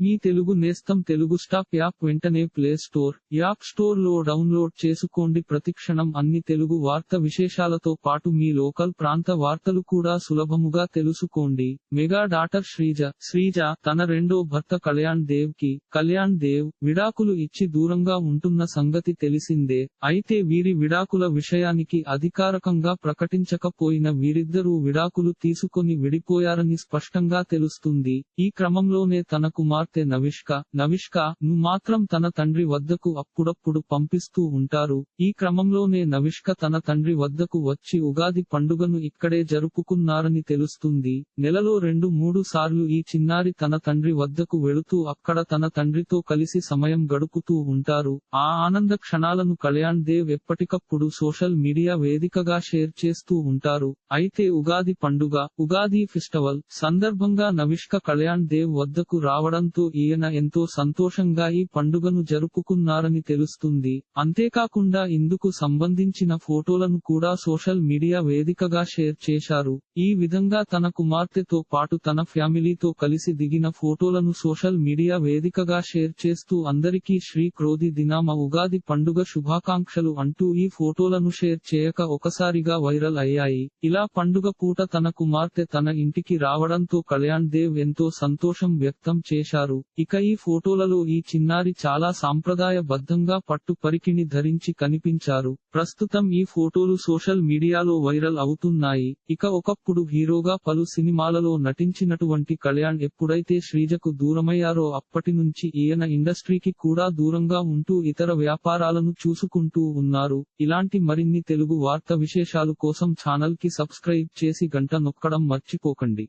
మీ తెలుగు నేస్తం Telugu stop app వెంటనే play store app స్టోర్లో డౌన్లోడ్ చేసుకోండి. ప్రతిక్షణం అన్ని తెలుగు వార్త విశేషాలతో పాటు మీ లోకల్ ప్రాంత వార్తలు కూడా సులభముగా తెలుసుకోండి. మెగా డాటర్ శ్రీజ శ్రీజ తన రెండో భర్త కళ్యాణ్ దేవ్కి కళ్యాణ్ దేవ్ విడాకులు ఇచ్చి దూరంగా ఉంటున్న సంగతి తెలిసిందే. అయితే వీరి విడాకుల విషయానికి అధికారకంగా ప్రకటించకపోయిన వీరిద్దరూ విడాకులు తీసుకొని విడిపోయారని స్పష్టంగా తెలుస్తుంది. ఈ క్రమంలోనే తన కుమార్తె నవిష్క నవిష్క ను మాత్రం తన తండ్రి వద్దకు అప్పుడప్పుడు పంపిస్తూ ఉంటారు. ఈ క్రమంలోనే నవిష్క తన తండ్రి వద్దకు వచ్చి ఉగాది పండుగను ఇక్కడే జరుపుకున్నారని తెలుస్తుంది. నెలలో రెండు మూడు సార్లు ఈ చిన్నారి తన తండ్రి వద్దకు వెళుతూ అక్కడ తన తండ్రితో కలిసి సమయం గడుపుతూ ఉంటారు. ఆ ఆనంద క్షణాలను కళ్యాణ్ దేవ్ ఎప్పటికప్పుడు సోషల్ మీడియా వేదికగా షేర్ చేస్తూ ఉంటారు. అయితే ఉగాది పండుగ ఉగాది ఫెస్టివల్ సందర్భంగా నవిష్క కళ్యాణ్ దేవ్ వద్దకు రావడంతో ఈయన ఎంతో సంతోషంగా ఈ పండుగను జరుపుకున్నారని తెలుస్తుంది. అంతేకాకుండా ఇందుకు సంబంధించిన ఫోటోలను కూడా సోషల్ మీడియా వేదికగా షేర్ చేశారు. ఈ విధంగా తన కుమార్తెతో పాటు తన ఫ్యామిలీతో కలిసి దిగిన ఫోటోలను సోషల్ మీడియా వేదికగా షేర్ చేస్తూ అందరికీ శ్రీ క్రోధి దినామ ఉగాది పండుగ శుభాకాంక్షలు అంటూ ఈ ఫోటోలను షేర్ చేయక ఒకసారిగా వైరల్ అయ్యాయి. ఇలా పండుగ పూట తన కుమార్తె తన ఇంటికి రావడంతో కళ్యాణ్ దేవ్ ఎంతో సంతోషం వ్యక్తం చేశారు. ఇక ఈ ఫోటోలలో ఈ చిన్నారి చాలా సాంప్రదాయ బద్ధంగా పట్టు పరికిణి ధరించి కనిపించారు. ప్రస్తుతం ఈ ఫోటోలు సోషల్ మీడియాలో వైరల్ అవుతున్నాయి. ఇక ఒకప్పుడు హీరోగా పలు సినిమాలలో నటించినటువంటి కళ్యాణ్ ఎప్పుడైతే శ్రీజకు దూరమయ్యారో అప్పటి నుంచి ఈయన ఇండస్ట్రీకి కూడా దూరంగా ఉంటూ ఇతర వ్యాపారాలను చూసుకుంటూ ఉన్నారు. ఇలాంటి మరిన్ని తెలుగు వార్త విశేషాలు కోసం ఛానల్కి సబ్స్క్రైబ్ చేసి గంట నొక్కడం మర్చిపోకండి.